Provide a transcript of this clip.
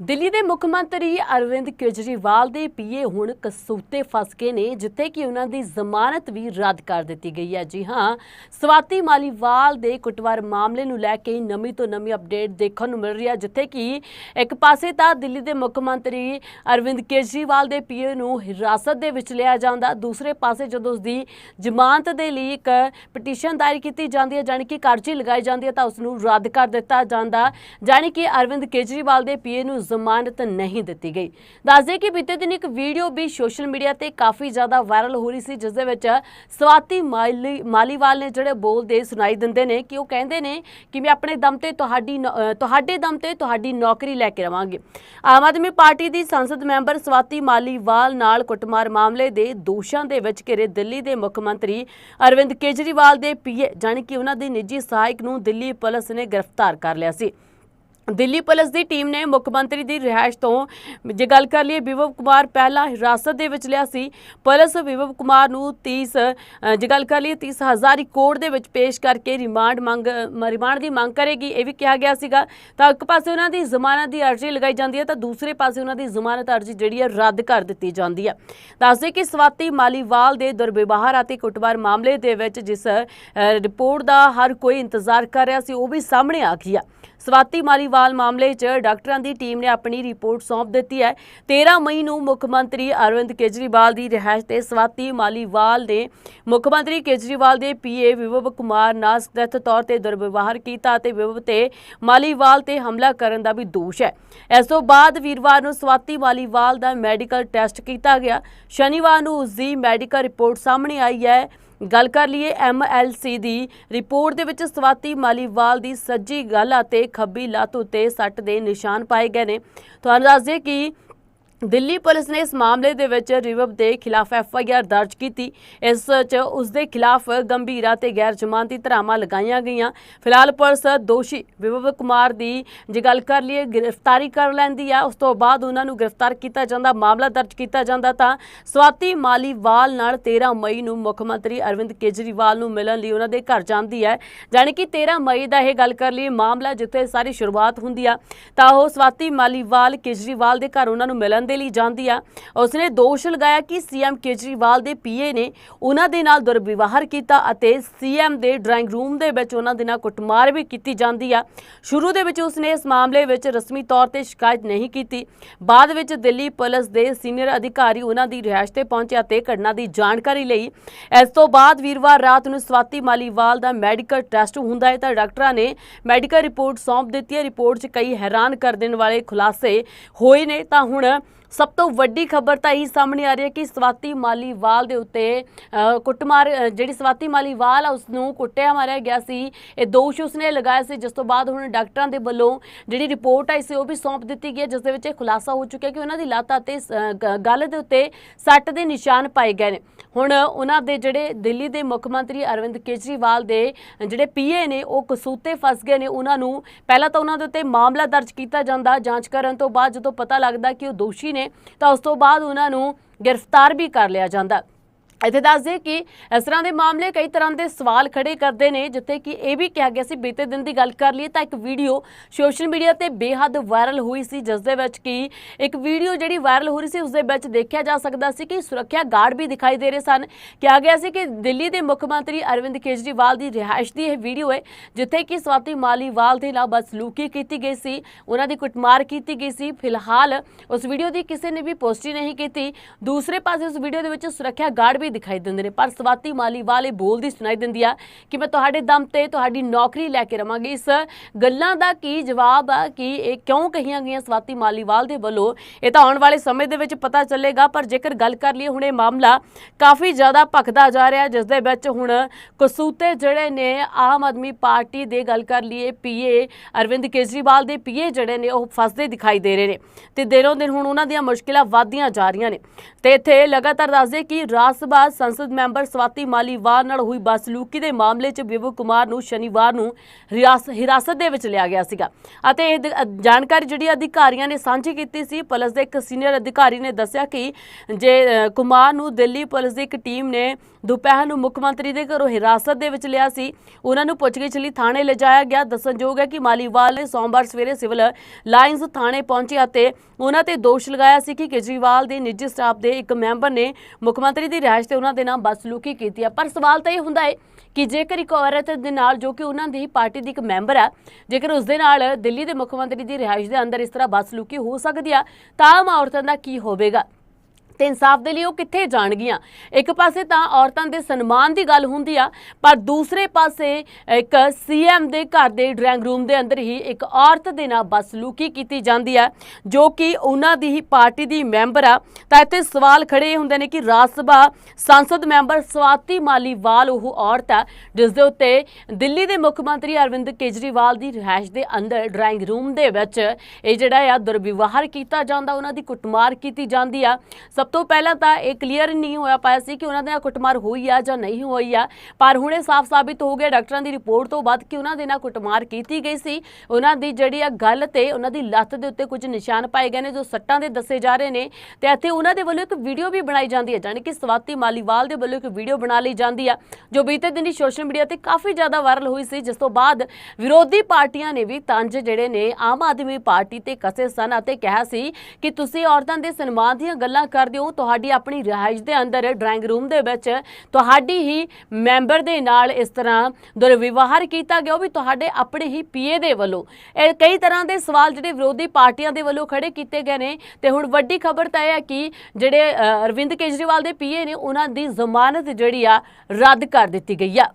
ਦਿੱਲੀ ਦੇ ਮੁੱਖ ਮੰਤਰੀ ਅਰਵਿੰਦ ਕੇਜਰੀਵਾਲ ਦੇ ਪੀਏ ਹੁਣ ਕਸੂਤੇ ਫਸ ਗਏ ਨੇ, ਜਿੱਥੇ ਕਿ ਉਹਨਾਂ ਦੀ ਜ਼ਮਾਨਤ ਵੀ ਰੱਦ ਕਰ ਦਿੱਤੀ ਗਈ ਹੈ। ਜੀ ਹਾਂ, ਸਵਾਤੀ ਮਾਲੀਵਾਲ ਦੇ ਕੁੱਟਵਾਰ ਮਾਮਲੇ ਨੂੰ ਲੈ ਕੇ ਨਵੀਂ ਤੋਂ ਨਵੀਂ ਅਪਡੇਟ ਦੇਖਣ ਨੂੰ ਮਿਲ ਰਹੀ ਹੈ, ਜਿੱਥੇ ਕਿ ਇੱਕ ਪਾਸੇ ਤਾਂ ਦਿੱਲੀ ਦੇ ਮੁੱਖ ਮੰਤਰੀ ਅਰਵਿੰਦ ਕੇਜਰੀਵਾਲ ਦੇ ਪੀਏ ਨੂੰ ਹਿਰਾਸਤ ਦੇ ਵਿੱਚ ਲਿਆ ਜਾਂਦਾ, ਦੂਸਰੇ ਪਾਸੇ ਜਦੋਂ ਉਸ ਦੀ ਜ਼ਮਾਨਤ ਦੇ ਲਈ ਇੱਕ ਪਟੀਸ਼ਨ ਦਾਇਰ ਕੀਤੀ ਜਾਂਦੀ ਹੈ, ਜਾਣੀ ਕਿ ਕਾਰਜੀ ਲਗਾਈ ਜਾਂਦੀ ਹੈ ਤਾਂ ਉਸ ਨੂੰ ਰੱਦ ਕਰ ਦਿੱਤਾ ਜਾਂਦਾ। ਜਾਣੀ ਕਿ ਅਰਵਿੰਦ ਕੇਜਰੀਵਾਲ ਦੇ ਪੀਏ ਨੂੰ ਜ਼ਮਾਨਤ ਨਹੀਂ ਦਿੱਤੀ ਗਈ। ਦੱਸਦੇ ਕਿ ਬੀਤੇ ਦਿਨ ਇੱਕ ਵੀਡੀਓ ਵੀ ਸੋਸ਼ਲ ਮੀਡੀਆ ਤੇ ਕਾਫੀ ਜ਼ਿਆਦਾ ਵਾਇਰਲ ਹੋ ਰਹੀ ਸੀ, ਜਿਸ ਦੇ ਵਿੱਚ ਸਵਾਤੀ ਮਾਲੀ- ਮਾਲੀਵਾਲ ਨੇ ਜਿਹੜੇ ਬੋਲਦੇ ਸੁਣਾਈ ਦਿੰਦੇ ਨੇ ਕਿ ਉਹ ਕਹਿੰਦੇ ਨੇ ਕਿ ਮੈਂ ਆਪਣੇ ਦਮ ਤੇ ਤੁਹਾਡੀ ਨੌ- ਤੁਹਾਡੇ ਦਮ ਤੇ ਤੁਹਾਡੀ ਨੌਕਰੀ ਲੈ ਕੇ ਰਵਾਂਗੇ। ਆਮ ਆਦਮੀ ਪਾਰਟੀ ਦੀ ਸੰਸਦ ਮੈਂਬਰ ਸਵਾਤੀ ਮਾਲੀਵਾਲ ਨਾਲ ਕੁੱਟਮਾਰ ਮਾਮਲੇ ਦੇ ਦੋਸ਼ਾਂ ਦੇ ਵਿੱਚ ਘਿਰੇ ਦਿੱਲੀ ਦੇ ਮੁੱਖ ਮੰਤਰੀ ਅਰਵਿੰਦ ਕੇਜਰੀਵਾਲ ਦੇ ਪੀਏ, ਜਾਣੀ ਕਿ ਉਹਨਾਂ ਦੀ ਨਿੱਜੀ ਸਹਾਇਕ ਨੂੰ ਦਿੱਲੀ ਪੁਲਿਸ ਨੇ ਗ੍ਰਿਫਤਾਰ ਕਰ ਲਿਆ ਸੀ। ਦਿੱਲੀ ਪੁਲਿਸ ਦੀ ਟੀਮ ਨੇ ਮੁੱਖ ਮੰਤਰੀ ਦੀ ਰਿਹਾਇਸ਼ ਤੋਂ, ਜੇ ਗੱਲ ਕਰ ਲਈਏ ਵਿਵਵ ਕੁਮਾਰ ਪਹਿਲਾਂ ਹਿਰਾਸਤ ਦੇ ਵਿੱਚ ਲਿਆ ਸੀ, ਪੁਲਿਸ ਵਿਵਵ ਕੁਮਾਰ ਨੂੰ 30 ਜੇ ਗੱਲ ਕਰ ਲਈਏ 30 ਹਜ਼ਾਰੀ ਕੋੜ ਦੇ ਵਿੱਚ ਪੇਸ਼ ਕਰਕੇ ਰਿਮਾਂਡ ਮੰਗ, ਮ- ਰਿਮਾਂਡ ਦੀ ਮੰਗ ਕਰੇਗੀ, ਇਹ ਵੀ ਕਿਹਾ ਗਿਆ ਸੀਗਾ। ਤਾਂ ਇੱਕ ਪਾਸੇ ਉਹਨਾਂ ਦੀ ਜ਼ਮਾਨਤ ਦੀ ਅਰਜ਼ੀ ਲਗਾਈ ਜਾਂਦੀ ਹੈ, ਤਾਂ ਦੂਸਰੇ ਪਾਸੇ ਉਹਨਾਂ ਦੀ ਜ਼ਮਾਨਤ ਅਰਜ਼ੀ ਜਿਹੜੀ ਹੈ ਰੱਦ ਕਰ ਦਿੱਤੀ ਜਾਂਦੀ ਹੈ। ਦੱਸਦੇ ਕਿ ਸਵਾਤੀ ਮਾਲੀਵਾਲ ਦੇ ਦੁਰਵਿਵਹਾਰ ਅਤੇ ਕੁੱਟਮਾਰ ਮਾਮਲੇ ਦੇ ਵਿੱਚ ਜਿਸ ਰਿਪੋਰਟ ਦਾ ਹਰ ਕੋਈ ਇੰਤਜ਼ਾਰ ਕਰ ਰਿਹਾ ਸੀ, ਉਹ ਵੀ ਸਾਹਮਣੇ ਆ ਗਈ ਆ ਸਵਾਤੀ ਮਾਲੀਵਾਲ ਮਾਮਲੇ 'ਚ ਡਾਕਟਰਾਂ ਦੀ ਟੀਮ ਨੇ ਆਪਣੀ ਰਿਪੋਰਟ ਸੌਂਪ ਦਿੱਤੀ ਹੈ। 13 ਮਈ ਨੂੰ ਮੁੱਖ ਮੰਤਰੀ ਅਰਵਿੰਦ ਕੇਜਰੀਵਾਲ ਦੀ ਰਿਹਾਇਸ਼ ਤੇ ਸਵਾਤੀ ਮਾਲੀਵਾਲ ਨੇ ਮੁੱਖ ਮੰਤਰੀ ਕੇਜਰੀਵਾਲ ਦੇ ਪੀਏ ਵਿਵਵ ਕੁਮਾਰ ਨਾਲ ਸਥਿਤ ਤੌਰ ਤੇ ਦੁਰਵਿਵਹਾਰ ਕੀਤਾ ਅਤੇ ਵਿਵਵ ਤੇ ਮਾਲੀਵਾਲ ਤੇ ਹਮਲਾ ਕਰਨ ਦਾ ਵੀ ਦੋਸ਼ ਹੈ। ਇਸ ਤੋਂ ਬਾਅਦ ਵੀਰਵਾਰ ਨੂੰ ਸਵਾਤੀ ਮਾਲੀਵਾਲ ਦਾ ਮੈਡੀਕਲ ਟੈਸਟ ਕੀਤਾ ਗਿਆ। ਸ਼ਨੀਵਾਰ ਨੂੰ ਉਸ ਦੀ ਮੈਡੀਕਲ ਰਿਪੋਰਟ ਸਾਹਮਣੇ ਆਈ ਹੈ। ਗੱਲ ਕਰ ਲਈਏ ਐਮਐਲਸੀ ਦੀ। ਰਿਪੋਰਟ ਦੇ ਵਿੱਚ ਸਵਾਤੀ ਮਾਲੀਵਾਲ ਦੀ ਸੱਜੀ ਗੱਲ ਅਤੇ ਖੱਬੀ ਲੱਤ ਉੱਤੇ ਸੱਟ ਦੇ ਨਿਸ਼ਾਨ ਪਾਏ ਗਏ ਨੇ। ਤੁਹਾਨੂੰ ਦੱਸ ਦਈਏ ਕਿ ਦਿੱਲੀ ਪੁਲਿਸ ਨੇ ਇਸ ਮਾਮਲੇ ਦੇ ਵਿੱਚ ਰਿਵਬ ਦੇ ਖਿਲਾਫ ਐਫ ਆਈ ਆਰ ਦਰਜ ਕੀਤੀ। ਇਸ 'ਚ ਉਸ ਦੇ ਖਿਲਾਫ ਗੰਭੀਰ ਅਤੇ ਗੈਰ ਜ਼ਮਾਨਤੀ ਧਾਰਾਵਾਂ ਲਗਾਈਆਂ ਗਈਆਂ। ਫਿਲਹਾਲ ਪੁਲਿਸ ਦੋਸ਼ੀ ਵਿਵਵ ਕੁਮਾਰ ਦੀ ਜੇ ਗੱਲ ਕਰ ਲਈਏ, ਗ੍ਰਿਫਤਾਰੀ ਕਰ ਲੈਂਦੀ ਆ। ਉਸ ਤੋਂ ਬਾਅਦ ਉਹਨਾਂ ਨੂੰ ਗ੍ਰਿਫਤਾਰ ਕੀਤਾ ਜਾਂਦਾ, ਮਾਮਲਾ ਦਰਜ ਕੀਤਾ ਜਾਂਦਾ ਤਾਂ ਸਵਾਤੀ ਮਾਲੀਵਾਲ ਨਾਲ 13 ਮਈ ਨੂੰ ਮੁੱਖ ਮੰਤਰੀ ਅਰਵਿੰਦ ਕੇਜਰੀਵਾਲ ਨੂੰ ਮਿਲਣ ਲਈ ਉਹਨਾਂ ਦੇ ਘਰ ਜਾਂਦੀ ਹੈ। ਜਾਣੀ ਕਿ 13 ਮਈ ਦਾ ਇਹ ਗੱਲ ਕਰ ਲਈਏ, ਮਾਮਲਾ ਜਿੱਥੇ ਸਾਰੀ ਸ਼ੁਰੂਆਤ ਹੁੰਦੀ ਆ, ਤਾਂ ਉਹ ਸਵਾਤੀ ਮਾਲੀਵਾਲ ਕੇਜਰੀਵਾਲ ਦੇ ਘਰ ਉਹਨਾਂ ਨੂੰ ਮਿਲਣ ਦੇ ਲਈ ਜਾਂਦੀ ਆ। ਉਸਨੇ ਦੋਸ਼ ਲਗਾਇਆ ਕਿ ਸੀਐਮ ਕੇਜਰੀਵਾਲ ਦੇ ਪੀਏ ਨੇ ਉਹਨਾਂ ਦੇ ਨਾਲ ਦੁਰਵਿਵਹਾਰ ਕੀਤਾ ਅਤੇ ਸੀਐਮ ਦੇ ਡਰਾਇੰਗ ਰੂਮ ਦੇ ਵਿੱਚ ਉਹਨਾਂ ਦੇ ਨਾਲ ਕੁੱਟਮਾਰ ਵੀ ਕੀਤੀ ਜਾਂਦੀ ਆ। ਸ਼ੁਰੂ ਦੇ ਵਿੱਚ ਉਸਨੇ ਇਸ ਮਾਮਲੇ ਵਿੱਚ ਰਸਮੀ ਤੌਰ ਤੇ ਸ਼ਿਕਾਇਤ ਨਹੀਂ ਕੀਤੀ। ਬਾਅਦ ਵਿੱਚ ਦਿੱਲੀ ਪੁਲਿਸ ਦੇ ਸੀਨੀਅਰ ਅਧਿਕਾਰੀ ਉਹਨਾਂ ਦੀ ਰਿਹਾਇਸ਼ ਤੇ ਪਹੁੰਚਿਆ ਅਤੇ ਘਟਨਾ ਦੀ ਜਾਣਕਾਰੀ ਲਈ। ਇਸ ਤੋਂ ਬਾਅਦ ਵੀਰਵਾਰ ਰਾਤ ਨੂੰ ਸਵਾਤੀ ਮਾਲੀਵਾਲ ਦਾ ਮੈਡੀਕਲ ਟੈਸਟ ਹੁੰਦਾ ਹੈ ਤਾਂ ਡਾਕਟਰਾਂ ਨੇ ਮੈਡੀਕਲ ਰਿਪੋਰਟ ਸੌਂਪ ਦਿੱਤੀ ਹੈ। ਰਿਪੋਰਟ 'ਚ ਕਈ ਹੈਰਾਨ ਕਰ ਦੇਣ ਵਾਲੇ ਖੁਲਾਸੇ ਹੋਏ ਨੇ। ਤਾਂ ਹੁਣ ਸਭ ਤੋਂ ਵੱਡੀ ਖਬਰ ਤਾਂ ਇਹ ਸਾਹਮਣੇ ਆ ਰਹੀ ਹੈ ਕਿ ਸਵਾਤੀ ਮਾਲੀਵਾਲ ਦੇ ਉੱਤੇ ਕੁੱਟਮਾਰ ਜਿਹੜੀ ਸਵਾਤੀ ਮਾਲੀਵਾਲ ਆ ਉਸ ਨੂੰ ਕੁੱਟਿਆ ਮਾਰਿਆ ਗਿਆ ਸੀ। ਇਹ ਦੋਸ਼ ਉਸਨੇ ਲਗਾਇਆ ਸੀ, ਜਿਸ ਤੋਂ ਬਾਅਦ ਹੁਣ ਡਾਕਟਰਾਂ ਦੇ ਵੱਲੋਂ ਜਿਹੜੀ ਰਿਪੋਰਟ ਆਈ ਸੀ, ਉਹ ਵੀ ਸੌਂਪ ਦਿੱਤੀ ਗਈ ਹੈ, ਜਿਸ ਦੇ ਵਿੱਚ ਇਹ ਖੁਲਾਸਾ ਹੋ ਚੁੱਕਿਆ ਕਿ ਉਹਨਾਂ ਦੀ ਲੱਤ ਅਤੇ ਸ- ਗ- ਗਲ ਦੇ ਉੱਤੇ ਸੱਟ ਦੇ ਨਿਸ਼ਾਨ ਪਾਏ ਗਏ ਨੇ। ਹੁਣ ਉਹਨਾਂ ਦੇ ਜਿਹੜੇ ਦਿੱਲੀ ਦੇ ਮੁੱਖ ਮੰਤਰੀ ਅਰਵਿੰਦ ਕੇਜਰੀਵਾਲ ਦੇ ਜਿਹੜੇ ਪੀਏ ਨੇ, ਉਹ ਕਸੂਤੇ ਫਸ ਗਏ ਨੇ। ਉਹਨਾਂ ਨੂੰ ਪਹਿਲਾਂ ਤਾਂ ਉਹਨਾਂ ਦੇ ਉੱਤੇ ਮਾਮਲਾ ਦਰਜ ਕੀਤਾ ਜਾਂਦਾ, ਜਾਂਚ ਕਰਨ ਤੋਂ ਬਾਅਦ ਜਦੋਂ ਪਤਾ ਲੱਗਦਾ ਕਿ ਉਹ ਦੋਸ਼ੀ ਨੇ ਤਾਂ ਉਸ ਤੋਂ ਬਾਅਦ ਉਹਨਾਂ ਨੂੰ ਗ੍ਰਿਫਤਾਰ ਵੀ ਕਰ ਲਿਆ ਜਾਂਦਾ। ਇੱਥੇ ਦੱਸ ਦਈਏ ਕਿ ਇਸ ਤਰ੍ਹਾਂ ਦੇ ਮਾਮਲੇ ਕਈ ਤਰ੍ਹਾਂ ਦੇ ਸਵਾਲ ਖੜੇ ਕਰਦੇ ਨੇ, ਜਿੱਥੇ ਕਿ ਇਹ ਵੀ ਕਿਹਾ ਗਿਆ ਸੀ, ਬੀਤੇ ਦਿਨ ਦੀ ਗੱਲ ਕਰ ਲਈਏ ਤਾਂ ਇੱਕ ਵੀਡੀਓ ਸੋਸ਼ਲ ਮੀਡੀਆ ਤੇ ਬੇਹੱਦ ਵਾਇਰਲ ਹੋਈ ਸੀ, ਜਿਸ ਦੇ ਵਿੱਚ ਕਿ ਇੱਕ ਵੀਡੀਓ ਜਿਹੜੀ ਵਾਇਰਲ ਹੋ ਰਹੀ ਸੀ, ਉਸ ਦੇ ਵਿੱਚ ਦੇਖਿਆ ਜਾ ਸਕਦਾ ਸੀ ਕਿ ਸੁਰੱਖਿਆ ਗਾਰਡ ਵੀ ਦਿਖਾਈ ਦੇ ਰਹੇ ਸਨ। ਕਿਹਾ ਗਿਆ ਸੀ ਕਿ ਦਿੱਲੀ ਦੇ ਮੁੱਖ ਮੰਤਰੀ ਅਰਵਿੰਦ ਕੇਜਰੀਵਾਲ ਦੀ ਰਿਹਾਇਸ਼ ਦੀ ਇਹ ਵੀਡੀਓ ਹੈ, ਜਿੱਥੇ ਕਿ ਸਵਾਤੀ ਮਾਲੀਵਾਲ ਦੇ ਨਾਲ ਬਸਲੂਕੀ ਕੀਤੀ ਗਈ ਸੀ, ਉਹਨਾਂ ਦੀ ਕੁੱਟਮਾਰ ਕੀਤੀ ਗਈ ਸੀ। ਫਿਲਹਾਲ ਉਸ ਵੀਡੀਓ ਦੀ ਕਿਸੇ ਨੇ ਵੀ ਪੋਸਟੀ ਨਹੀਂ ਕੀਤੀ। ਦੂਸਰੇ ਪਾਸੇ ਉਸ ਵੀਡੀਓ ਦੇ ਵਿੱਚ ਸੁਰੱਖਿਆ ਗਾਰਡ ਵੀ ਦਿਖਾਈ ਦਿੰਦੇ ਨੇ, ਪਰ ਸਵਾਤੀ ਮਾਲੀਵਾਲ ਇਹ ਬੋਲਦੀ ਸੁਣਾਈ ਦਿੰਦੀ ਆ ਕਿ ਮੈਂ ਤੁਹਾਡੇ ਦਮ ਤੇ ਤੁਹਾਡੀ ਨੌਕਰੀ ਲੈ ਕੇ ਰਵਾਂਗੀ। ਇਸ ਗੱਲਾਂ ਦਾ ਕੀ ਜਵਾਬ ਆ ਕਿ ਇਹ ਕਿਉਂ ਕਹੀਆਂ ਗਈਆਂ ਸਵਾਤੀ ਮਾਲੀਵਾਲ ਦੇ ਵੱਲੋਂ? ਇਹ ਤਾਂ ਆਉਣ ਵਾਲੇ ਸਮੇਂ ਦੇ ਵਿੱਚ ਪਤਾ ਚੱਲੇਗਾ, ਪਰ ਜੇਕਰ ਗੱਲ ਕਰ ਲਈਏ, ਹੁਣ ਇਹ ਮਾਮਲਾ ਕਾਫੀ ਜ਼ਿਆਦਾ ਭਖਦਾ ਜਾ ਰਿਹਾ ਜਿਸ ਦੇ ਵਿੱਚ ਹੁਣ ਕਸੂਤੇ ਜਿਹੜੇ ਨੇ, ਆਮ ਆਦਮੀ ਪਾਰਟੀ ਦੇ ਗੱਲ ਕਰ ਲਈਏ, ਪੀਏ ਅਰਵਿੰਦ ਕੇਜਰੀਵਾਲ ਦੇ ਪੀਏ ਜਿਹੜੇ ਨੇ, ਉਹ ਫਸਦੇ ਦਿਖਾਈ ਦੇ ਰਹੇ ਨੇ ਤੇ ਦਿਨੋਂ ਦਿਨ ਹੁਣ ਉਹਨਾਂ ਦੀਆਂ ਮੁਸ਼ਕਿਲਾਂ ਵਧਦੀਆਂ ਜਾ ਰਹੀਆਂ ਨੇ। ਤੇ ਇੱਥੇ ਲਗਾਤਾਰ ਦੱਸਦੇ ਕਿ ਰਾਜ ਸਭਾ ਸਾਬਕਾ ਸੰਸਦ ਮੈਂਬਰ ਸਵਾਤੀ ਮਾਲੀਵਾਲ ਨਾਲ ਹੋਈ ਬਸਲੂਕੀ ਦੇ ਮਾਮਲੇ 'ਚ ਵਿਵੂ ਕੁਮਾਰ ਨੂੰ ਸ਼ਨੀਵਾਰ ਨੂੰ ਹਿਰਾਸਤ ਦੇ ਵਿੱਚ ਲਿਆ ਗਿਆ ਸੀਗਾ। ਅਤੇ ਇਹ ਜਾਣਕਾਰੀ ਜਿਹੜੀ ਅਧਿਕਾਰੀਆਂ ਨੇ ਸਾਂਝੀ ਕੀਤੀ ਸੀ, ਪੁਲਿਸ ਦੇ ਇੱਕ ਸੀਨੀਅਰ ਅਧਿਕਾਰੀ ਨੇ ਦੱਸਿਆ ਕਿ ਜੇ ਕੁਮਾਰ ਨੂੰ ਦਿੱਲੀ ਪੁਲਿਸ ਦੀ ਇੱਕ ਟੀਮ ਨੇ ਦੁਪਹਿਰ ਨੂੰ ਮੁੱਖ ਮੰਤਰੀ ਦੇ ਘਰੋਂ ਹਿਰਾਸਤ ਦੇ ਵਿੱਚ ਲਿਆ ਸੀ, ਉਹਨਾਂ ਨੂੰ ਪੁੱਛਗਿੱਛ ਲਈ ਥਾਣੇ ਲਿਜਾਇਆ ਗਿਆ। ਦੱਸਣਯੋਗ ਹੈ ਕਿ ਮਾਲੀਵਾਲ ਨੇ ਸੋਮਵਾਰ ਸਵੇਰੇ ਸਿਵਲ ਲਾਈਨਸ ਥਾਣੇ ਪਹੁੰਚੇ ਅਤੇ ਉਹਨਾਂ ਤੇ ਦੋਸ਼ ਲਗਾਇਆ ਸੀ ਕਿ ਕੇਜਰੀਵਾਲ ਦੇ ਨਿੱਜੀ ਸਟਾਫ ਦੇ ਇੱਕ ਮੈਂਬਰ ਨੇ ਮੁੱਖ ਮੰਤਰੀ ਦੀ ਰਿਹਾਇਸ਼ ਤੇ ਉਹਨਾਂ ਦੇ ਨਾਲ ਬਦਸਲੂਕੀ ਕੀਤੀ ਹੈ ਪਰ ਸਵਾਲ ਤਾਂ ਇਹ ਹੁੰਦਾ ਹੈ ਕਿ ਜੇਕਰ ਇੱਕ ਔਰਤ ਦੇ ਨਾਲ, ਜੋ ਕਿ ਉਹਨਾਂ ਦੀ ਪਾਰਟੀ ਦੀ ਇੱਕ ਮੈਂਬਰ ਆ, ਜੇਕਰ ਉਸ ਦੇ ਨਾਲ ਦਿੱਲੀ ਦੇ ਮੁੱਖ ਮੰਤਰੀ ਦੀ ਰਿਹਾਇਸ਼ ਦੇ ਅੰਦਰ ਇਸ ਤਰ੍ਹਾਂ ਬਦਸਲੂਕੀ ਹੋ ਸਕਦੀ ਆ, ਤਾਂ ਆਮ ਔਰਤਾਂ ਦਾ ਕੀ ਹੋਵੇਗਾ? ਤੇ ਇਨਸਾਫ ਦੇ ਲਈ ਉਹ ਕਿੱਥੇ ਜਾਣਗੀਆਂ? ਇੱਕ ਪਾਸੇ ਤਾਂ ਔਰਤਾਂ ਦੇ ਸਨਮਾਨ ਦੀ ਗੱਲ ਹੁੰਦੀ ਆ, ਪਰ ਦੂਸਰੇ ਪਾਸੇ ਇੱਕ ਸੀਐਮ ਦੇ ਘਰ ਦੇ ਡਰਾਇੰਗ ਰੂਮ ਦੇ ਅੰਦਰ ਹੀ ਇੱਕ ਔਰਤ ਦੇ ਨਾਲ ਬਸਲੂਕੀ ਕੀਤੀ ਜਾਂਦੀ ਆ, ਜੋ ਕਿ ਉਹਨਾਂ ਦੀ ਹੀ ਪਾਰਟੀ ਦੀ ਮੈਂਬਰ ਆ। ਤਾਂ ਇੱਥੇ ਸਵਾਲ ਖੜੇ ਹੁੰਦੇ ਨੇ ਕਿ ਰਾਜ ਸਭਾ ਸੰਸਦ ਮੈਂਬਰ ਸਵਾਤੀ ਮਾਲੀਵਾਲ ਉਹ ਔਰਤ ਆ, ਜਿਸ ਦੇ ਉੱਤੇ ਦਿੱਲੀ ਦੇ ਮੁੱਖ ਮੰਤਰੀ ਅਰਵਿੰਦ ਕੇਜਰੀਵਾਲ ਦੀ ਰਿਹਾਇਸ਼ ਦੇ ਅੰਦਰ ਡਰਾਇੰਗ ਰੂਮ ਦੇ ਵਿੱਚ ਇਹ ਜਿਹੜਾ ਆ ਦੁਰਵਿਵਹਾਰ ਕੀਤਾ ਜਾਂਦਾ, ਉਹਨਾਂ ਦੀ ਕੁੱਟਮਾਰ ਕੀਤੀ ਜਾਂਦੀ ਆ। ਸਭ ਤੋਂ ਪਹਿਲਾਂ ਤਾਂ ਇਹ ਕਲੀਅਰ ਨਹੀਂ ਹੋਇਆ ਪਾਇਆ ਸੀ ਕਿ ਉਹਨਾਂ ਦੇ ਨਾਲ ਕੁੱਟਮਾਰ ਹੋਈ ਆ ਜਾਂ ਨਹੀਂ ਹੋਈ ਆ। ਪਰ ਹੁਣ ਇਹ ਸਾਫ਼ ਸਾਬਿਤ ਹੋ ਗਿਆ ਡਾਕਟਰਾਂ ਦੀ ਰਿਪੋਰਟ ਤੋਂ ਬਾਅਦ ਕਿ ਉਹਨਾਂ ਦੇ ਨਾਲ ਕੁੱਟਮਾਰ ਕੀਤੀ ਗਈ ਸੀ। ਉਹਨਾਂ ਦੀ ਜਿਹੜੀ ਆ ਗੱਲ ਤੇ ਉਹਨਾਂ ਦੀ ਲੱਤ ਦੇ ਉੱਤੇ ਕੁਝ ਨਿਸ਼ਾਨ ਪਾਏ ਗਏ ਨੇ ਜੋ ਸੱਟਾਂ ਦੇ ਦੱਸੇ ਜਾ ਰਹੇ ਨੇ ਤੇ ਇੱਥੇ ਉਹਨਾਂ ਦੇ ਵੱਲੋਂ ਇੱਕ ਵੀਡੀਓ ਵੀ ਬਣਾਈ ਜਾਂਦੀ ਹੈ ਜਾਣੀ ਕਿ ਸਵਾਤੀ ਮਾਲੀਵਾਲ ਦੇ ਵੱਲੋਂ ਇੱਕ ਵੀਡੀਓ ਬਣਾ ਲਈ ਜਾਂਦੀ ਆ, ਜੋ ਬੀਤੇ ਦਿਨੀ ਸੋਸ਼ਲ ਮੀਡੀਆ ਤੇ ਕਾਫੀ ਜ਼ਿਆਦਾ ਵਾਇਰਲ ਹੋਈ ਸੀ। ਜਿਸ ਤੋਂ ਬਾਅਦ ਵਿਰੋਧੀ ਪਾਰਟੀਆਂ ਨੇ ਵੀ ਤੰਜ ਜਿਹੜੇ ਨੇ ਆਮ ਆਦਮੀ ਪਾਰਟੀ ਤੇ ਕਸੇ ਸਨ ਅਤੇ ਕਿਹਾ ਸੀ ਕਿ ਤੁਸੀਂ ਔਰਤਾਂ ਦੇ ਸਨਮਾਨ ਦੀਆਂ ਗੱਲਾਂ ਕਰਦੇ ਹੋ ਤੁਹਾਡੀ ਆਪਣੀ ਰਿਹਾਇਸ਼ ਦੇ ਅੰਦਰ ਡਰਾਇੰਗ ਰੂਮ ਦੇ ਵਿੱਚ ਤੁਹਾਡੀ ਹੀ ਮੈਂਬਰ ਦੇ ਨਾਲ ਇਸ ਤਰ੍ਹਾਂ ਦੁਰਵਿਵਹਾਰ ਕੀਤਾ ਗਿਆ ਉਹ ਵੀ ਤੁਹਾਡੇ ਆਪਣੇ ਹੀ ਪੀਏ ਦੇ ਵੱਲੋਂ। ਇਹ ਕਈ ਤਰ੍ਹਾਂ ਦੇ ਸਵਾਲ ਜਿਹੜੇ ਵਿਰੋਧੀ ਪਾਰਟੀਆਂ ਦੇ ਵੱਲੋਂ ਖੜੇ ਕੀਤੇ ਗਏ ਨੇ ਤੇ ਹੁਣ ਵੱਡੀ ਖਬਰ ਤਾਂ ਇਹ ਹੈ ਕਿ ਜਿਹੜੇ ਅਰਵਿੰਦ ਕੇਜਰੀਵਾਲ ਦੇ ਪੀਏ ਨੇ, ਉਹਨਾਂ ਦੀ ਜ਼ਮਾਨਤ ਜਿਹੜੀ ਆ ਰੱਦ ਕਰ ਦਿੱਤੀ ਗਈ ਆ।